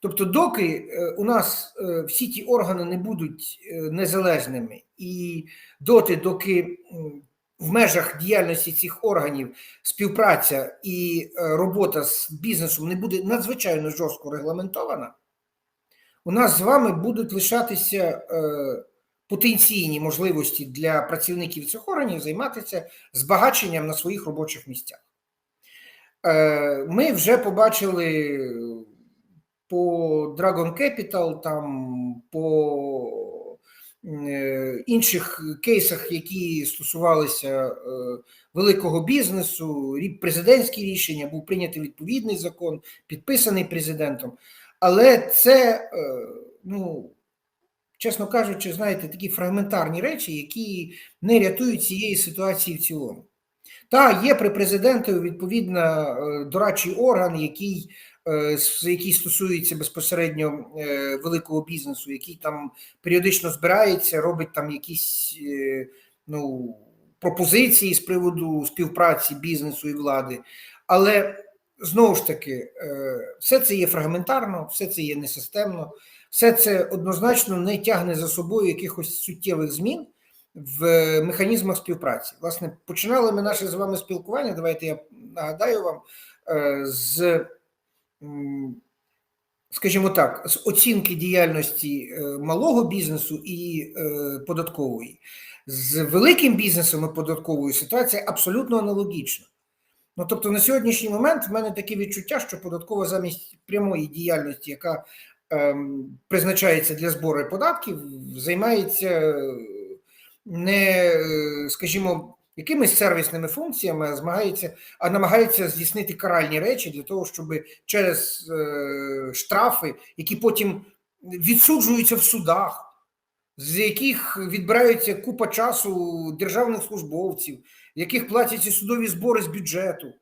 Тобто, доки е, у нас е, всі ті органи не будуть е, незалежними, і доти, доки в межах діяльності цих органів співпраця і робота з бізнесом не буде надзвичайно жорстко регламентована, у нас з вами будуть лишатися потенційні можливості для працівників цих органів займатися збагаченням на своїх робочих місцях. Ми вже побачили по Dragon Capital, там по е, інших кейсах, які стосувалися е, великого бізнесу, президентські рішення, був прийнятий відповідний закон, підписаний президентом. Але це, е, ну, чесно кажучи, знаєте, такі фрагментарні речі, які не рятують цієї ситуації в цілому. Та є при президентові відповідно дорадчий орган, який, який стосується безпосередньо е, великого бізнесу, який там періодично збирається, робить там якісь е, ну, пропозиції з приводу співпраці бізнесу і влади. Але знову ж таки, е, все це є фрагментарно, все це є несистемно, все це однозначно не тягне за собою якихось суттєвих змін в механізмах співпраці. Власне, починали ми наше з вами спілкування. Давайте я нагадаю вам е, з, скажімо так, з оцінки діяльності е, малого бізнесу і е, податкової. З великим бізнесом і податковою ситуація абсолютно аналогічна. Ну, тобто, на сьогоднішній момент в мене таке відчуття, що податкова замість прямої діяльності, яка ем, призначається для збору податків, займається не, е, скажімо, якимись сервісними функціями, змагається, а намагається здійснити каральні речі для того, щоб через е, штрафи, які потім відсуджуються в судах, з яких відбираються купа часу державних службовців, яких платяться судові збори з бюджету.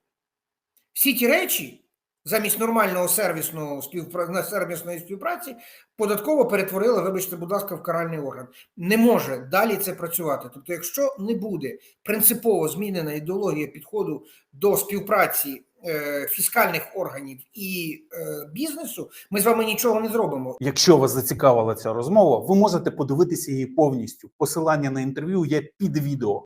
Всі ті речі замість нормального сервісного співпра... сервісної співпраці податково перетворила, вибачте, будь ласка, в каральний орган. Не може далі це працювати. Тобто, якщо не буде принципово змінена ідеологія підходу до співпраці е, фіскальних органів і е, бізнесу, ми з вами нічого не зробимо. Якщо вас зацікавила ця розмова, ви можете подивитися її повністю. Посилання на інтерв'ю є під відео.